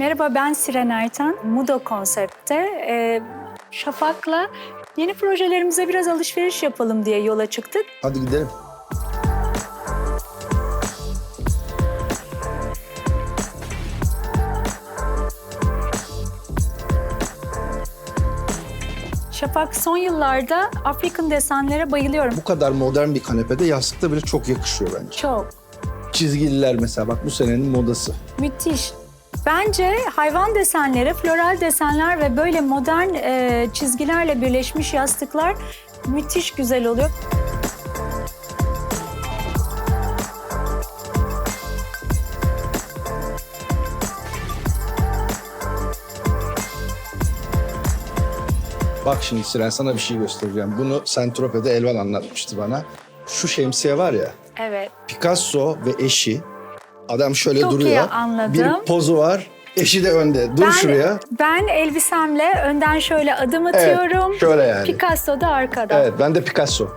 Merhaba ben Siren Ertan. Mudo konsepte e, Şafak'la yeni projelerimize biraz alışveriş yapalım diye yola çıktık. Hadi gidelim. Şafak son yıllarda Afrikan desenlere bayılıyorum. Bu kadar modern bir kanepede yastıkta bile çok yakışıyor bence. Çok. Çizgililer mesela bak bu senenin modası. Müthiş. Bence hayvan desenleri, floral desenler ve böyle modern e, çizgilerle birleşmiş yastıklar müthiş güzel oluyor. Bak şimdi Siren sana bir şey göstereceğim. Bunu Saint-Tropez'de Elvan anlatmıştı bana. Şu şemsiye var ya Evet. Picasso ve eşi. Adam şöyle Çok iyi duruyor. anladım. Bir pozu var. Eşi de önde. Dur Ben, şuraya. ben elbisemle önden şöyle adım atıyorum. şöyle yani. Picasso da arkada. Evet ben de Picasso.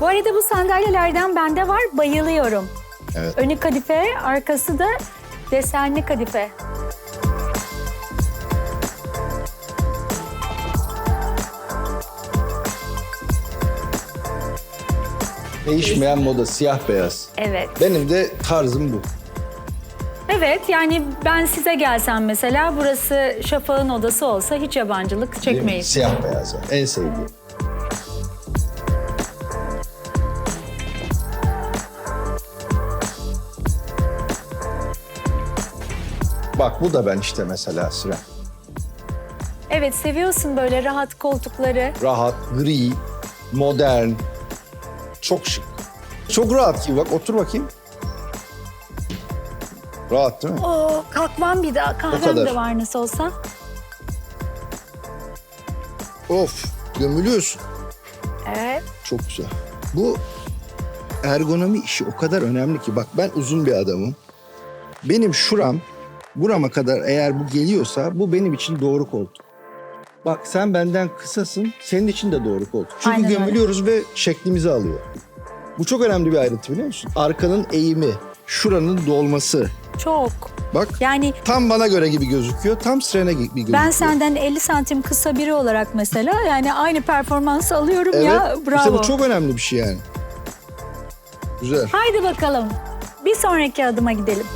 Bu arada bu sandalyelerden bende var. Bayılıyorum. Evet. Önü kadife, arkası da desenli kadife. Değişmeyen moda siyah beyaz. Evet. Benim de tarzım bu. Evet yani ben size gelsem mesela burası Şafak'ın odası olsa hiç yabancılık Değil mi? çekmeyiz. Siyah beyaz. yani. En sevdiğim. Bak bu da ben işte mesela Siren. Evet seviyorsun böyle rahat koltukları. Rahat, gri, modern, çok şık. Çok rahat gibi bak otur bakayım. Rahat değil mi? Oo kalkmam bir daha. Kahvem kadar. de var nasıl olsa. Of gömülüyorsun. Evet. Çok güzel. Bu ergonomi işi o kadar önemli ki. Bak ben uzun bir adamım. Benim şuram burama kadar eğer bu geliyorsa bu benim için doğru koltuk. Bak sen benden kısasın, senin için de doğru koltuk. Çünkü Aynen öyle. gömülüyoruz ve şeklimizi alıyor. Bu çok önemli bir ayrıntı biliyor musun? Arkanın eğimi, şuranın dolması. Çok. Bak Yani tam bana göre gibi gözüküyor, tam Sirene gibi gözüküyor. ben senden 50 santim kısa biri olarak mesela yani aynı performansı alıyorum Evet, ya bravo. işte bu çok önemli bir şey yani. Güzel. Haydi bakalım. Bir sonraki adıma gidelim.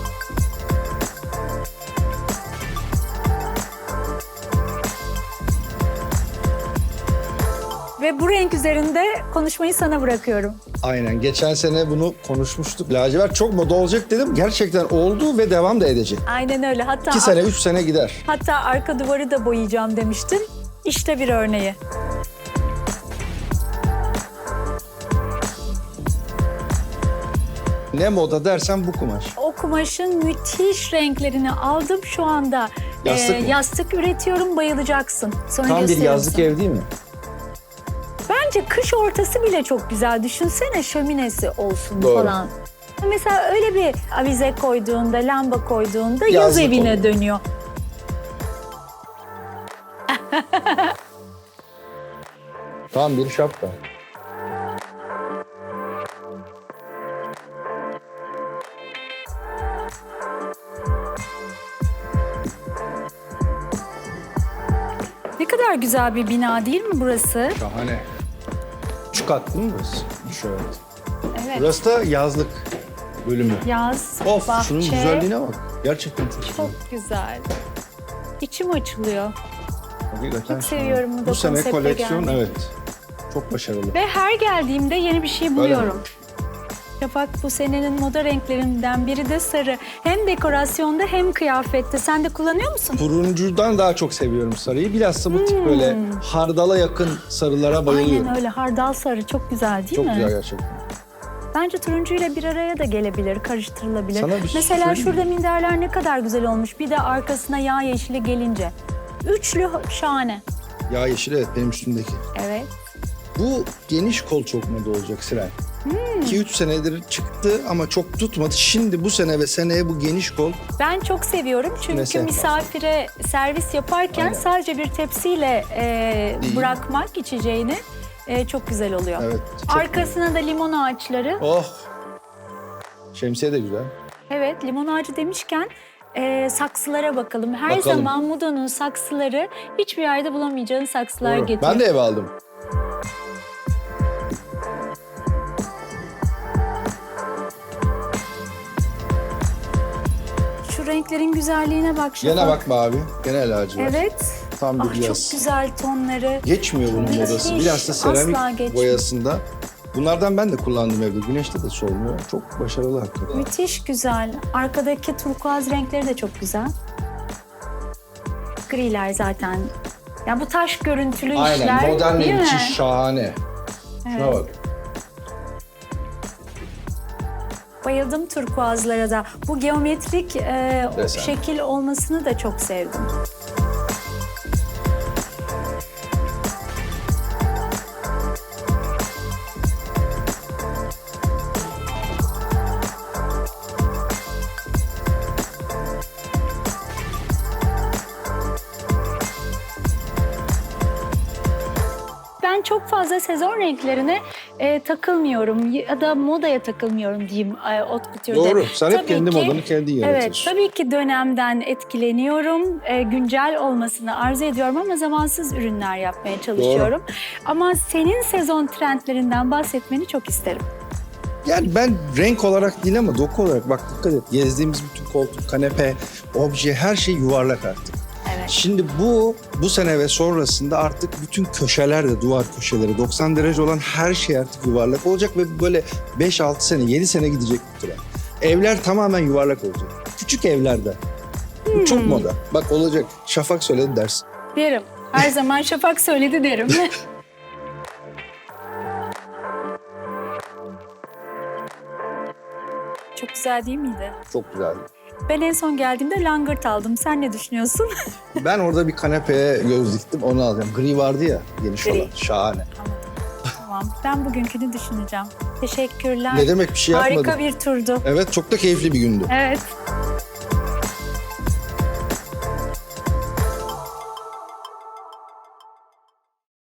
Ve bu renk üzerinde konuşmayı sana bırakıyorum. Aynen. Geçen sene bunu konuşmuştuk. Lacivert çok moda olacak dedim. Gerçekten oldu ve devam da edecek. Aynen öyle. Hatta İki sene, üç sene gider. hatta arka duvarı da boyayacağım demiştin. İşte bir örneği. Ne moda dersen bu kumaş. O kumaşın müthiş renklerini aldım şu anda. Yastık mı? yastık üretiyorum bayılacaksın. Sonra Tam bir gösteririm yazlık sana. ev değil mi? Bence kış ortası bile çok güzel. Düşünsene şöminesi olsun Doğru. falan. Mesela öyle bir avize koyduğunda, lamba koyduğunda yaz Yazlık evine oluyor. dönüyor. Tam bir şapka. Ne kadar güzel bir bina değil mi burası? Şahane. Üç kat değil mi burası? Üç evet. Burası da yazlık bölümü. Yaz, Of bahçe. şunun güzelliğine bak. Gerçekten çok güzel. Çok güzel. İçim açılıyor. Hakikaten Çok şahane. seviyorum bu da Bu sene konsepte koleksiyon gelmeyi. evet. Çok başarılı. Ve her geldiğimde yeni bir şey buluyorum. Şafak bu senenin moda renklerinden biri de sarı. Hem dekorasyonda hem kıyafette. Sen de kullanıyor musun? Turuncudan daha çok seviyorum sarıyı. Bilhassa bu tip böyle hardala yakın sarılara bayılıyorum. Hmm. Aynen öyle. Hardal sarı çok güzel değil Çok mi? güzel gerçekten. Bence turuncuyla bir araya da gelebilir, karıştırılabilir. Sana bir şey Mesela söyleyeyim şurada mi? minderler ne kadar güzel olmuş. Bir de arkasına yağ yeşili gelince. Üçlü şahane. Ya yeşil evet benim üstümdeki. Evet. Bu geniş kol çok moda olacak Siren. Hmm. 2-3 senedir çıktı ama çok tutmadı. Şimdi bu sene ve seneye bu geniş kol Ben çok seviyorum çünkü Mesela. misafire servis yaparken Aynen. sadece bir tepsiyle e, bırakmak içeceğini e, çok güzel oluyor. evet. Çok Arkasına da limon ağaçları. Oh. Şemsiye de güzel. Evet, limon ağacı demişken e, saksılara bakalım. Her Bakalım. zaman Mudo'nun saksıları hiçbir yerde bulamayacağın saksılar Doğru. getiriyor. Ben de eve aldım. Renklerin güzelliğine bak Şafak. Gene bak mavi. Gene lacivert. Evet. Tam bir Ah çok yaz. güzel tonları. Geçmiyor bunun Müthiş. modası. Biraz da Asla seramik boyasında. Bunlardan ben de kullandım evde. Güneşte de solmuyor. Çok başarılı hakikaten. Müthiş güzel. Arkadaki turkuaz renkleri de çok güzel. Griler zaten. Ya bu taş görüntülü işler Aynen. Modern değil mi? şahane. Şuna Evet. bak. Bayıldım turkuazlara da. Bu geometrik e, Desen. şekil olmasını da çok sevdim. Ben çok fazla sezon renklerine e, takılmıyorum ya da modaya takılmıyorum diyeyim e, ot kutürde. Doğru. Sen hep kendi modanı kendin Evet, yaratıyorsun. tabii ki dönemden etkileniyorum. E, güncel olmasını arzu ediyorum ama zamansız ürünler yapmaya çalışıyorum. Ama senin sezon trendlerinden bahsetmeni çok isterim. Yani ben renk olarak değil ama doku olarak bak dikkat et. Gezdiğimiz bütün koltuk, kanepe, obje her şey yuvarlak artık. Şimdi bu bu sene ve sonrasında artık bütün köşeler de duvar köşeleri 90 derece olan her şey artık yuvarlak olacak ve böyle 5-6 sene 7 sene gidecek bu trend. Evler tamamen yuvarlak olacak. Küçük evlerde. Bu çok moda. Bak olacak. Şafak söyledi dersin. Derim. Her zaman Şafak söyledi derim. Çok güzel değil miydi? Çok güzeldi. Ben en son geldiğimde langırt aldım. Sen ne düşünüyorsun? Ben orada bir kanepeye göz diktim onu alacağım. Gri vardı ya geniş Gri. olan. Şahane. tamam. Ben bugünkünü düşüneceğim. Teşekkürler. Ne demek bir şey yapmadım. Harika bir turdu. Evet çok da keyifli bir gündü. Evet.